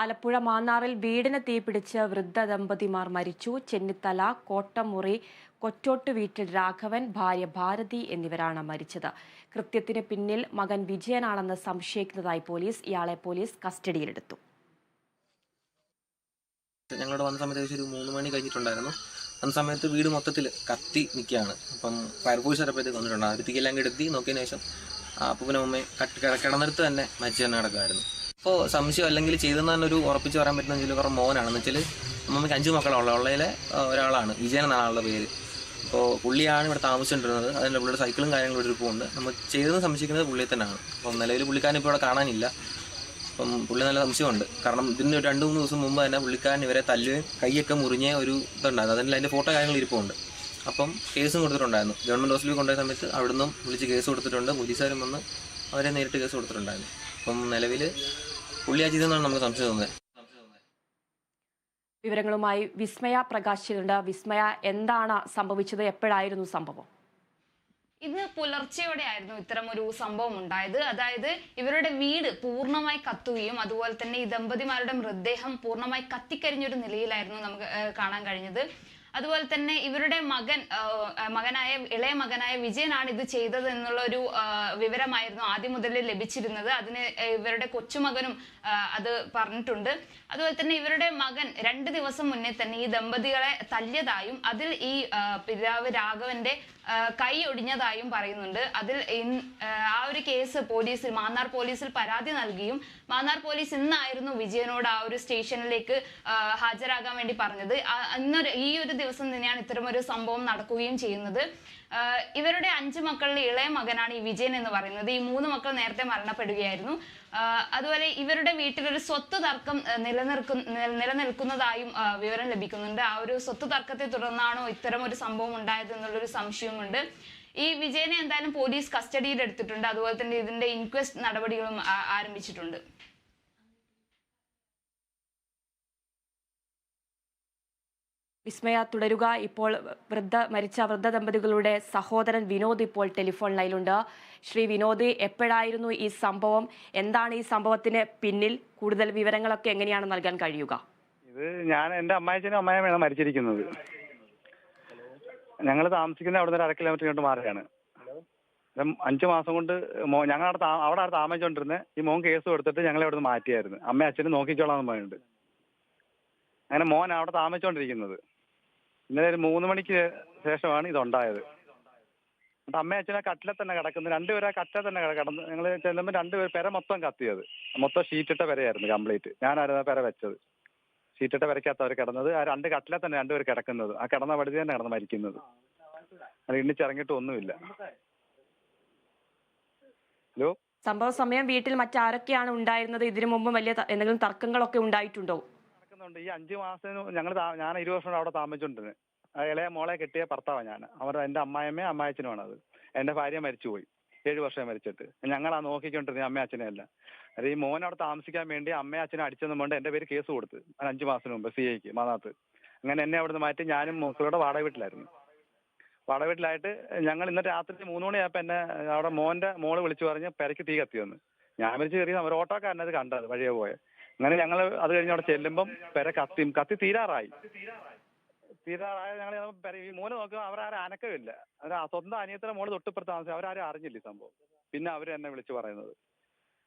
ആലപ്പുഴ മാന്നാറിൽ വീടിന് തീപിടിച്ച് വൃദ്ധ ദമ്പതിമാർ മരിച്ചു. ചെന്നിത്തല കോട്ടമുറി കൊറ്റോട്ട് വീട്ടിൽ രാഘവൻ ഭാര്യ ഭാരതി എന്നിവരാണ് മരിച്ചത്. കൃത്യത്തിന് പിന്നിൽ മകൻ വിജയനാണെന്ന് സംശയിക്കുന്നതായി പോലീസ് ഇയാളെ പോലീസ് കസ്റ്റഡിയിലെടുത്തു. ഞങ്ങളുടെ വന്ന സമയത്ത് ഏകദേശം ഒരു മൂന്ന് മണി കഴിഞ്ഞിട്ടുണ്ടായിരുന്നു. ആ സമയത്ത് വീട് മൊത്തത്തിൽ കത്തി നിൽക്കുകയാണ്. അപ്പം ഫയർഫോഴ്സ് വരപ്പോഴത്തേക്ക് വന്നിട്ടുണ്ട്. അവർ തീയെല്ലാം കെടുത്തി നോക്കിയതിന് ശേഷം അപ്പൂപ്പനും അമ്മയും തന്നെ മരിച്ചു തന്നെ കിടക്കുമായിരുന്നു അപ്പോൾ സംശയം അല്ലെങ്കിൽ ചെയ്തെന്ന് തന്നെ ഒരു ഉറപ്പിച്ച് പറയാൻ പറ്റുന്ന വെച്ചാൽ കുറേ മോനാണെന്ന് വെച്ചാൽ അമ്മമ്മയ്ക്ക് അഞ്ച് മക്കളുള്ള ഉള്ളതിലെ ആ, ഒരാളാണ്. വിജയൻ എന്നാണ് ആളുടെ പേര്. അപ്പോൾ പുള്ളിയാണ് ഇവിടെ താമസിച്ചുകൊണ്ടിരുന്നത്. അതിന്റെ പുള്ളിയുടെ സൈക്കിളും കാര്യങ്ങളും ഒരു പോകുന്നുണ്ട് നമ്മൾ ചെയ്തതെന്ന് സംശയിക്കുന്നത് പുള്ളിയെ തന്നെയാണ്. അപ്പം നിലവിൽ പുള്ളിക്കാരൻ ഇപ്പോൾ ഇവിടെ കാണാനില്ല. അപ്പം പുള്ളി നല്ല സംശയമുണ്ട്. കാരണം ഇതിന് രണ്ട് മൂന്ന് ദിവസം മുമ്പ് തന്നെ പുള്ളിക്കാരൻ ഇവരെ തല്ലുകയും കൈയൊക്കെ മുറിഞ്ഞ ഒരു ഇതുണ്ടായിരുന്നു. അതിൽ അതിന്റെ ഫോട്ടോ കാര്യങ്ങൾ ഇരിപ്പുണ്ട്. അപ്പം കേസും കൊടുത്തിട്ടുണ്ടായിരുന്നു. ഗവൺമെന്റ് ഹോസ്പിറ്റലിൽ കൊണ്ടുപോയ സമയത്ത് അവിടുന്ന് വിളിച്ച് കേസ് കൊടുത്തിട്ടുണ്ട്. പോലീസുകാരും വന്ന് അവരെ നേരിട്ട് കേസ് കൊടുത്തിട്ടുണ്ടായിരുന്നു. അപ്പം നിലവിൽ പുള്ളിയാ ചെയ്തെന്നാണ് നമുക്ക് സംശയം തോന്നുന്നത്. വിവരങ്ങളുമായി വിസ്മയ പ്രകാശിച്ചിട്ടുണ്ട്. വിസ്മയ എന്താണ് സംഭവിച്ചത്? എപ്പോഴായിരുന്നു സംഭവം? ഇന്ന് പുലർച്ചെയോടെ ആയിരുന്നു ഇത്തരം ഒരു സംഭവം ഉണ്ടായത്. അതായത് ഇവരുടെ വീട് പൂർണമായി കത്തുകയും അതുപോലെ തന്നെ ഈ ദമ്പതിമാരുടെ മൃതദേഹം പൂർണമായി കത്തിക്കരിഞ്ഞൊരു നിലയിലായിരുന്നു നമുക്ക് കാണാൻ കഴിഞ്ഞത്. അതുപോലെ തന്നെ ഇവരുടെ മകൻ മകനായ ഇളയ മകനായ വിജയനാണ് ഇത് ചെയ്തത് എന്നുള്ള ഒരു വിവരമായിരുന്നു ആദ്യം മുതൽ ലഭിച്ചിരുന്നത്. അതിന് ഇവരുടെ കൊച്ചുമകനും അത് പറഞ്ഞിട്ടുണ്ട്. അതുപോലെ തന്നെ ഇവരുടെ മകൻ രണ്ട് ദിവസം മുന്നേ തന്നെ ഈ ദമ്പതികളെ തല്ലിയതായും അതിൽ ഈ പിതാവ് രാഘവന്റെ കൈ ഒടിഞ്ഞതായും പറയുന്നുണ്ട്. അതിൽ ആ ഒരു കേസ് പോലീസിൽ മാന്നാർ പോലീസിൽ പരാതി നൽകിയും മാന്നാർ പോലീസ് ഇന്നായിരുന്നു വിജയനോട് ആ ഒരു സ്റ്റേഷനിലേക്ക് ഹാജരാകാൻ വേണ്ടി പറഞ്ഞത്. ഇന്നൊരു ഈ ഒരു ദിവസം തന്നെയാണ് ഇത്തരമൊരു സംഭവം നടക്കുകയും ചെയ്യുന്നത്. ഇവരുടെ അഞ്ച് മക്കളിലെ ഇളയ മകനാണ് ഈ വിജയൻ എന്ന് പറയുന്നത്. ഈ മൂന്ന് മക്കൾ നേരത്തെ മരണപ്പെടുകയായിരുന്നു. അതുപോലെ ഇവരുടെ വീട്ടിലൊരു സ്വത്ത് തർക്കം നിലനിൽക്കു നിലനിൽക്കുന്നതായും വിവരം ലഭിക്കുന്നുണ്ട്. ആ ഒരു സ്വത്ത് തർക്കത്തെ തുടർന്നാണോ ഇത്തരം ഒരു സംഭവം ഉണ്ടായത് എന്നുള്ളൊരു സംശയമുണ്ട് ഈ വിജയനെ എന്തായാലും പോലീസ് കസ്റ്റഡിയിൽ എടുത്തിട്ടുണ്ട് അതുപോലെ തന്നെ ഇതിന്റെ ഇൻക്വസ്റ്റ് നടപടികളും ആരംഭിച്ചിട്ടുണ്ട്. വിസ്മയ തുടരുക. ഇപ്പോൾ വൃദ്ധ മരിച്ച വൃദ്ധ ദമ്പതികളുടെ സഹോദരൻ വിനോദ് ഇപ്പോൾ ടെലിഫോൺ ലൈനിലുണ്ട്. ശ്രീ വിനോദ് എപ്പോഴായിരുന്നു ഈ സംഭവം? എന്താണ് ഈ സംഭവത്തിന് പിന്നിൽ കൂടുതൽ വിവരങ്ങളൊക്കെ എങ്ങനെയാണ് നൽകാൻ കഴിയുക? ഇത് ഞാൻ എന്റെ അമ്മായച്ചനും അമ്മായിയാണ് മരിച്ചിരിക്കുന്നത്. ഞങ്ങൾ താമസിക്കുന്നത് അവിടെ നിന്ന് അര കിലോമീറ്റർ മാറുകയാണ്. അഞ്ചു മാസം കൊണ്ട് മോ ഞങ്ങൾ അവിടെ അവിടെ താമസിച്ചുകൊണ്ടിരുന്നത് ഈ മോൻ കേസ് കൊടുത്തിട്ട് ഞങ്ങൾ അവിടെ നിന്ന് മാറ്റിയായിരുന്നു. അമ്മ അച്ഛനും നോക്കിക്കോളാം എന്ന് പറഞ്ഞിട്ട് അങ്ങനെ മോൻ അവിടെ താമസിച്ചുകൊണ്ടിരിക്കുന്നത് ഇന്നലെ ഒരു മൂന്ന് മണിക്ക് ശേഷമാണ് ഇതുണ്ടായത്. എന്നിട്ട് അമ്മ അച്ഛനെ കട്ടിലെ തന്നെ കിടക്കുന്നത് രണ്ടുപേരെ കട്ടിലെ തന്നെ കിടക്കുന്നത് ഞങ്ങൾ ചെല്ലുമ്പോൾ രണ്ടുപേർ പെര മൊത്തം കത്തിയത്. മൊത്തം ഷീറ്റിട്ട പെരയായിരുന്നു കംപ്ലീറ്റ്. ഞാനായിരുന്നു ആ പെര വെച്ചത്. ഷീറ്റിട്ട പെരക്കകത്ത് അവർ കിടന്നത്. ആ രണ്ട് കട്ടിലെ തന്നെ രണ്ടുപേർ കിടക്കുന്നത്. ആ കിടന്ന പടുതി തന്നെ കിടന്ന് മരിക്കുന്നത്. അത് ഇണ്ണിച്ചിറങ്ങിയിട്ട് ഒന്നുമില്ല. ഹലോ? സംഭവ സമയം വീട്ടിൽ മറ്റാരൊക്കെയാണ് ഉണ്ടായിരുന്നത്? ഇതിനു മുമ്പ് വലിയ എന്തെങ്കിലും തർക്കങ്ങളൊക്കെ ഉണ്ടായിട്ടുണ്ടോ? നടക്കുന്നുണ്ട് ഈ അഞ്ചു മാസം ഞങ്ങൾ ഞാൻ ഇരുപത് വർഷം അവിടെ താമസിച്ചോണ്ടിരുന്നത് ഇളയ മോളെ കെട്ടിയ ഭർത്താവാണ് ഞാൻ അവരുടെ എന്റെ അമ്മായിയമ്മയും അമ്മായച്ചനുമാണ് അത്. എന്റെ ഭാര്യ മരിച്ചുപോയി. ഏഴ് വർഷം മരിച്ചിട്ട്. ഞങ്ങളാ നോക്കിക്കൊണ്ടിരുന്നത് അമ്മ അച്ഛനെ അല്ല അത് ഈ മോൻ അവിടെ താമസിക്കാൻ വേണ്ടി അമ്മയും അച്ഛനെ അടിച്ചെന്നും കൊണ്ട് എന്റെ പേര് കേസ് കൊടുത്ത്. അഞ്ചു മാസത്തിന് മുമ്പ് സി ഐക്ക് മാതാത്ത് അങ്ങനെ എന്നെ അവിടുന്ന് മാറ്റി ഞാനും മക്കളുടെ വാടക വീട്ടിലായിരുന്നു. വാടക വീട്ടിലായിട്ട് ഞങ്ങൾ ഇന്ന് രാത്രി മൂന്ന് മണിയായപ്പോൾ എന്നെ അവിടെ മോന്റെ മോൾ വിളിച്ചു പറഞ്ഞ് പെരയ്ക്ക് തീ കത്തി വന്ന് ഞാൻ വിളിച്ച് കയറി അവർ ഓട്ടോക്കാരനത് കണ്ടത് വഴിയെ പോയെ. അങ്ങനെ ഞങ്ങൾ അത് കഴിഞ്ഞ് അവിടെ ചെല്ലുമ്പം പെര കത്തി കത്തി തീരാറായി. തീരാറായ ഞങ്ങൾ പെര ഈ മോന് നോക്കുമ്പോൾ അവരാരും അനക്കമില്ല സ്വന്തം അനിയത്തിന്റെ മോൾ തൊട്ടിപ്പുറത്ത് താമസിച്ചു അവരാരും അറിഞ്ഞില്ല ഈ സംഭവം. പിന്നെ അവർ എന്നെ വിളിച്ചു പറയുന്നത്.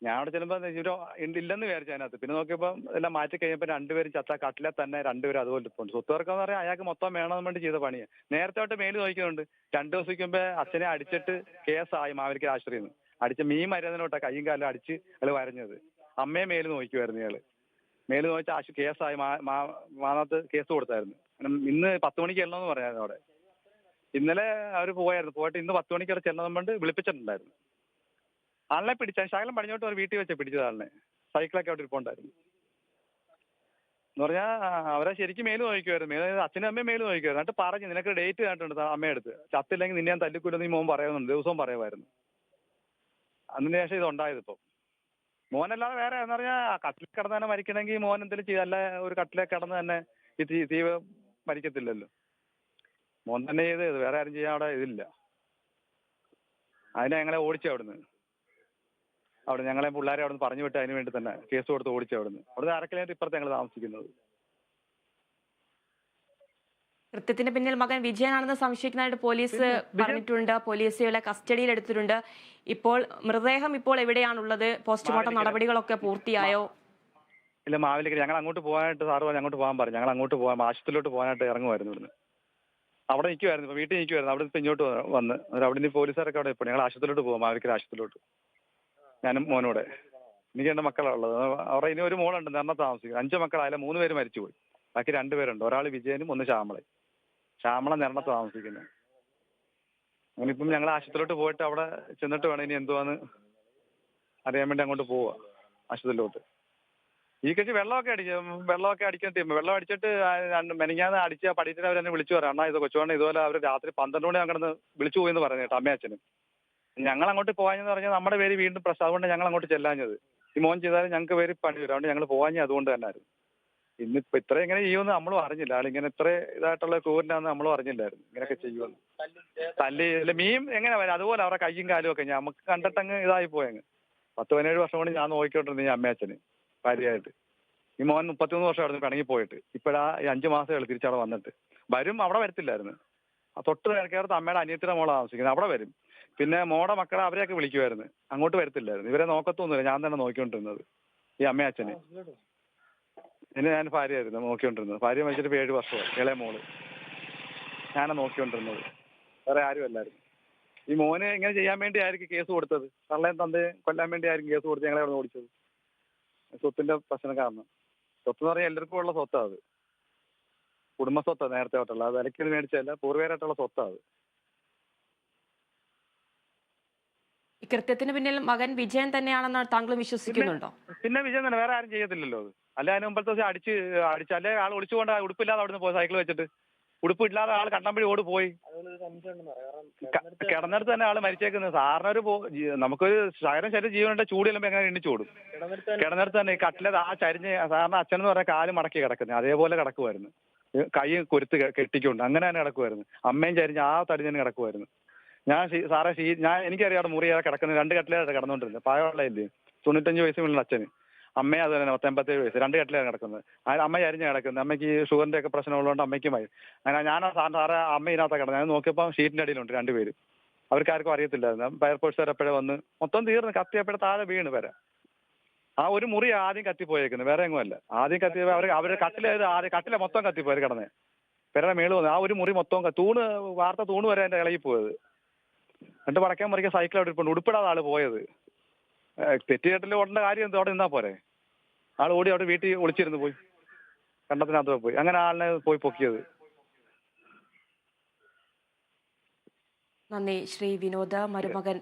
ഞാൻ അവിടെ ചെല്ലുമ്പോൾ ഇവരോ ഇല്ലെന്ന് വിചാരിച്ചു അതിനകത്ത്. പിന്നെ നോക്കിയപ്പോൾ എല്ലാം മാറ്റി കഴിഞ്ഞപ്പോൾ രണ്ടുപേരും ചത്ത കട്ടിലെ തന്നെ രണ്ടുപേരും അതുപോലെ ഇരിപ്പുണ്ട്. സ്വത്തുവർക്കെന്ന് പറയാം അയാൾക്ക് മൊത്തം വേണമെന്ന് വേണ്ടി ചെയ്ത പണിയാണ് നേരത്തെ തൊട്ട് മേൽ നോക്കുന്നുണ്ട് രണ്ടു ദിവസം അച്ഛനെ അടിച്ചിട്ട് കേസായി മാവേലിക്കൽ ആശ്രയിന്ന് അടിച്ച് മീൻ മരുന്നിനോട്ടാ കയ്യും കാലും അടിച്ച് അയാൾ വരഞ്ഞത്. അമ്മയെ മേൽ നോക്കുമായിരുന്നു ഇയാൾ. മേൽ നോക്കിച്ച ആശു കേസായി. മാനത്ത് കേസ് കൊടുത്തായിരുന്നു. ഇന്ന് പത്ത് മണിക്ക് ചെല്ലണമെന്ന് പറയായിരുന്നു അവിടെ. ഇന്നലെ അവർ പോയായിരുന്നു. പോയിട്ട് ഇന്ന് പത്ത് മണിക്ക് അവിടെ ചെല്ലണം കൊണ്ട് വിളിപ്പിച്ചിട്ടുണ്ടായിരുന്നു. ആളിനെ പിടിച്ച ശകലം പടിഞ്ഞോട്ട് ഒരു വീട്ടിൽ വെച്ച പിടിച്ചത് ആളിനെ. സൈക്കിളൊക്കെ അവിടെ ഇരിപ്പുണ്ടായിരുന്നു. എന്ന് പറഞ്ഞാൽ അവരെ ശരിക്കും മേൽ നോക്കുമായിരുന്നു മേൽ അച്ഛനും അമ്മയും മേൽ നോക്കുമായിരുന്നു എന്നിട്ട് പറഞ്ഞു നിനക്ക് ഡേറ്റ് കണ്ടിട്ടുണ്ട് അമ്മയെടുത്ത് ചത്തില്ലെങ്കിൽ നിന്നെ ഞാൻ തല്ലിക്കൂലെന്ന് ഈ മോൻ പറയുന്നുണ്ട് ദിവസവും പറയുമായിരുന്നു. അതിന് ശേഷം ഇത് ഉണ്ടായത് ഇപ്പം. മോനല്ലാതെ വേറെ എന്ന് പറഞ്ഞാൽ കട്ടിൽ കിടന്ന് തന്നെ മരിക്കണമെങ്കിൽ മോൻ എന്തെങ്കിലും ചെയ്യും. അല്ല ഒരു കട്ടിലെ കിടന്ന് തന്നെ ഈ തീ തീ മരിക്കത്തില്ലല്ലോ. മോൻ തന്നെ ചെയ്ത് വേറെ ആരും ചെയ്യാൻ അവിടെ ഇതില്ല. അതിനെ ഞങ്ങളെ ഓടിച്ചു അവിടുന്ന്. അവിടെ ഞങ്ങളെ പിള്ളേരെ അവിടെ നിന്ന് പറഞ്ഞു വിട്ട് അതിന് വേണ്ടി തന്നെ കേസ് കൊടുത്ത് ഓടിച്ചു അവിടുന്ന്. അവിടുന്ന് അരക്കിലേറ്റ് ഇപ്പുറത്ത് ഞങ്ങൾ താമസിക്കുന്നത്. കൃത്യത്തിന് പിന്നിൽ മകൻ വിജയനാണെന്ന് സംശയിക്കുന്നതായിട്ട് പോലീസ് പറഞ്ഞിട്ടുണ്ട്. പോലീസ് ഇയാളെ കസ്റ്റഡിയിൽ എടുത്തിട്ടുണ്ട്. ഇപ്പോൾ മൃതദേഹം ഇപ്പോൾ എവിടെയാണുള്ളത്? പോസ്റ്റ്മോർട്ടം നടപടികളൊക്കെ പൂർത്തിയായോ? ഇല്ല മാവിലേക്ക് ഞങ്ങൾ അങ്ങോട്ട് പോകാനായിട്ട് സാറ് പറഞ്ഞു അങ്ങോട്ട് പോകാൻ പറഞ്ഞു. ഞങ്ങൾ അങ്ങോട്ട് പോകാൻ ആശുപത്രിയിലോട്ട് പോകാനായിട്ട് ഇറങ്ങുമായിരുന്നു ഇവിടുന്ന്. അവിടെ നിൽക്കുമായിരുന്നു ഇപ്പോൾ വീട്ടിൽ നിൽക്കുമായിരുന്നു അവിടെ നിന്ന് ഇങ്ങോട്ട് വന്ന് അവിടെ നിന്ന് പോലീസുകാരൊക്കെ അവിടെ ഇപ്പോൾ ഞങ്ങൾ ആശുപത്രിയിലോട്ട് പോകാം മാവിലേക്ക് ആശുപത്രിയിലോട്ട്. ഞാനും മോനോടെ. എനിക്ക് രണ്ട് മക്കളുള്ളത് അവിടെ ഇനി ഒരു മോളുണ്ട് നേർന്ന താമസിക്കുന്നത് അഞ്ച് മക്കളായാലും മൂന്ന് പേര് മരിച്ചുപോയി. ബാക്കി രണ്ടുപേരുണ്ട് ഒരാൾ വിജയനും ഒന്ന് ശ്യാമളയും. ശ്യാമള നിരണ താമസിക്കുന്നത് അങ്ങനെ ഇപ്പം ഞങ്ങൾ ആശുപത്രിയിലോട്ട് പോയിട്ട് അവിടെ ചെന്നിട്ട് വേണം ഇനി എന്തുവാന്ന് അറിയാൻ വേണ്ടി അങ്ങോട്ട് പോവുക ആശുപത്രിയിലോട്ട്. ഈ കക്ഷി വെള്ളമൊക്കെ അടിക്കും വെള്ളമൊക്കെ അടിക്കാൻ ടീം വെള്ളം അടിച്ചിട്ട് മെനിങ്ങാന്ന് അടിച്ച പഠിച്ചിട്ട് അവരെന്നെ വിളിച്ചു പറയാം. അണ്ണാ ഇത് കൊച്ചുകൊണ്ട് ഇതുപോലെ അവർ രാത്രി പന്ത്രണ്ട് മണി അങ്ങനെ വിളിച്ചു പോയി എന്ന് പറഞ്ഞു കേട്ടോ അമ്മയച്ഛനും ഞങ്ങൾ അങ്ങോട്ട് പോകാഞ്ഞെന്ന് പറഞ്ഞാൽ നമ്മുടെ പേര് വീണ്ടും പ്രശ്നം. അതുകൊണ്ട് ഞങ്ങൾ അങ്ങോട്ട് ചെല്ലാഞ്ഞത്. ഈ മോൻ ചെയ്താലും ഞങ്ങൾക്ക് പേര് പണി വരും. അതുകൊണ്ട് ഞങ്ങൾ പോകാഞ്ഞത് അതുകൊണ്ട് തന്നെ ആയിരുന്നു ഇന്നിപ്പോ ഇത്ര ഇങ്ങനെ ചെയ്യുമെന്ന് നമ്മളും അറിഞ്ഞില്ല. ആളിങ്ങനെ ഇത്ര ഇതായിട്ടുള്ള ക്രൂരനാന്ന് നമ്മളും അറിഞ്ഞില്ലായിരുന്നു. ഇങ്ങനെയൊക്കെ ചെയ്യുമെന്ന്. തല്ലി അല്ല മീൻ എങ്ങനെ വരാം? അതുപോലെ അവരുടെ കയ്യും കാലും ഒക്കെ. നമുക്ക് കണ്ടിട്ടങ്ങ് ഇതായി പോയങ്ങ്. പത്ത് പതിനേഴ് വർഷം കൊണ്ട് ഞാൻ നോക്കിക്കൊണ്ടിരുന്നു ഈ അമ്മയച്ഛന് ഭാര്യയായിട്ട്. ഈ മോൻ മുപ്പത്തിമൂന്ന് വർഷമായിരുന്നു പിണങ്ങി പോയിട്ട്. ഇപ്പോഴാ ഈ അഞ്ച് മാസമേ തിരിച്ചവിടെ വന്നിട്ട്. വരും അവിടെ വരത്തില്ലായിരുന്നു. തൊട്ട് കിഴക്കേറത്ത് അമ്മയുടെ അനിയത്തിയുടെ മോളെ താമസിക്കുന്നത്. അവിടെ വരും. പിന്നെ മോടെ മക്കളെ അവരെയൊക്കെ വിളിക്കുമായിരുന്നു അങ്ങോട്ട് വരത്തില്ലായിരുന്നു. ഇവരെ നോക്കത്തൊന്നുമില്ല. ഞാൻ തന്നെ നോക്കിക്കൊണ്ടിരുന്നത്. ഈ അമ്മയച്ഛന്. എന്നെ ഞാൻ ഭാര്യയായിരുന്നു നോക്കിക്കൊണ്ടിരുന്നത്. ഭാര്യ മരിച്ചിട്ട് ഏഴ് വർഷമായി ഇളയ മോൾ. ഞാനാ നോക്കിക്കൊണ്ടിരുന്നത്. വേറെ ആരുമല്ലായിരുന്നു ഈ മോനെ ഇങ്ങനെ ചെയ്യാൻ വേണ്ടി ആയിരിക്കും കേസ് കൊടുത്തത്. തള്ളയും തന്തയും കൊല്ലാൻ വേണ്ടി ആയിരിക്കും കേസ് കൊടുത്ത് ഞങ്ങളെ അവിടെ ഓടിച്ചത്. സ്വത്തിന്റെ പ്രശ്നം കാരണം. സ്വത്ത് എന്ന് പറഞ്ഞാൽ എല്ലാവർക്കും ഉള്ള സ്വത്താണ് അത്. കുടുംബ സ്വത്താ നേരത്തെ തൊട്ടുള്ള അത് വിലക്കിന് മേടിച്ചല്ല പൂർവേരായിട്ടുള്ള സ്വത്താണ് അത്. കൃത്യത്തിന് പിന്നിൽ മകൻ വിജയൻ തന്നെയാണെന്ന് താങ്കൾ വിശ്വസിക്കുന്നുണ്ടോ? പിന്നെ വിജയൻ തന്നെ. വേറെ ആരും ചെയ്യത്തില്ലല്ലോ അത്. അല്ലെ അതിന് മുമ്പത്തെ ദിവസം അടിച്ച് അടിച്ച് അല്ലെ ആൾ ഒളിച്ചുകൊണ്ട് ഉടുപ്പില്ലാതെ അവിടെ നിന്ന് പോയി സൈക്കിൾ വെച്ചിട്ട്. ഉടുപ്പ് ഇല്ലാതെ ആൾ കണ്ടമ്പഴി ഓട് പോയി. കിടന്നിടത്ത് തന്നെ ആൾ മരിച്ചേക്കുന്നത്. സാറിന് ഒരു നമുക്കൊരു ശകരം ശരീരം ജീവനുണ്ട് ചൂട് ചെല്ലുമ്പോ എങ്ങനെ എണ്ണിച്ചു ഓടും? കിടന്നിടത്ത് തന്നെ ഈ കട്ടിലെ ആ ചരിഞ്ഞ് സാറിന് അച്ഛൻ എന്ന് പറഞ്ഞാൽ കാൽ മടക്കി കിടക്കുന്നത് അതേപോലെ കിടക്കുമായിരുന്നു കൈ കൊരുത്ത് കെട്ടിക്കൊണ്ട് അങ്ങനെ തന്നെ കിടക്കുമായിരുന്നു അമ്മയും ചരിഞ്ഞ് ആ തടിഞ്ഞു കിടക്കുമായിരുന്നു ഞാൻ സാറേ ഞാൻ എനിക്കറിയാം അവിടെ മുറി കിടക്കുന്നത്. രണ്ട് കട്ടിലാണ് കിടന്നുകൊണ്ടിരുന്നത് പ്രായമുള്ളതല്ലേ തൊണ്ണൂറ്റഞ്ച് വയസ്സ് മുള്ള അച്ഛന്. അമ്മയും അത് തന്നെ പത്തൊമ്പത്തേഴ് വയസ്സ് രണ്ട് കെട്ടിലാണ് കിടക്കുന്നത്. അതിന് അമ്മ അരിഞ്ഞ് കിടക്കുന്നത്. അമ്മയ്ക്ക് ഷുഗറിന്റെ ഒക്കെ പ്രശ്നമുള്ളതുകൊണ്ട് അമ്മയ്ക്കുമായി അങ്ങനെ ഞാൻ ആ സാറിന് സാറേ അമ്മ ഇതിനകത്ത് കിടന്നത്. ഞാൻ നോക്കിയപ്പോൾ ഷീറ്റിന്റെ അടിയിലുണ്ട് രണ്ടുപേര് അവർക്ക് ആർക്കും അറിയത്തില്ലായിരുന്നു. ഫയർഫോഴ്സുകാർ എപ്പോഴേ വന്ന് മൊത്തം തീർന്ന് കത്തിയപ്പോഴും താഴെ വീണ് വരെ. ആ ഒരു മുറി ആദ്യം കത്തിപ്പോയേക്കുന്നത് വേറെ എങ്ങും അല്ല. ആദ്യം കത്തി അവർ അവരുടെ കട്ടിലായത് ആദ്യം കട്ടിലെ മൊത്തം കത്തിപ്പോയത് കിടന്നേ. പെരയുടെ മേൾ വന്നു. ആ ഒരു മുറി മൊത്തം തൂണ് വാർത്ത തൂണ് വരെ എന്റെ ഇളകി പോയത്. എന്നിട്ട് വടക്കാൻ മറിക്കാൻ സൈക്കിൾ അവിടെ ഇരിപ്പുണ്ട്. ഉടുപ്പിടാതെ ആൾ പോയത്. തെറ്റുകെട്ടിൽ ഓടേണ്ട കാര്യം എന്തോ അവിടെ നിന്നാ പോരെ. ആൾ ഓടി അവിടെ വീട്ടിൽ ഒളിച്ചിരുന്നു പോയി. കണ്ടത്തിനകത്ത് പോയി. അങ്ങനെ ആളിനെ പോയി പൊക്കിയത്. നന്ദി. ശ്രീ വിനോദ മരുമകൻ.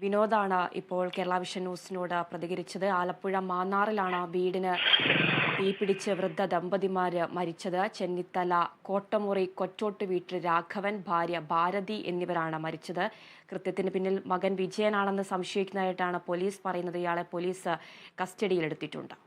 വിനോദാണ് ഇപ്പോൾ കേരള വിഷൻ ന്യൂസിനോട് പ്രതികരിച്ചത്. ആലപ്പുഴ മാന്നാറിലാണ് വീടിന് തീപിടിച്ച് വൃദ്ധ ദമ്പതിമാര് മരിച്ചത്. ചെന്നിത്തല കോട്ടമുറി കൊറ്റോട്ട് വീട്ടിൽ രാഘവൻ ഭാര്യ ഭാരതി എന്നിവരാണ് മരിച്ചത്. കൃത്യത്തിന് പിന്നിൽ മകൻ വിജയനാണെന്ന് സംശയിക്കുന്നതായിട്ടാണ് പോലീസ് പറയുന്നത്. ഇയാളെ പോലീസ് കസ്റ്റഡിയിലെടുത്തിട്ടുണ്ട്.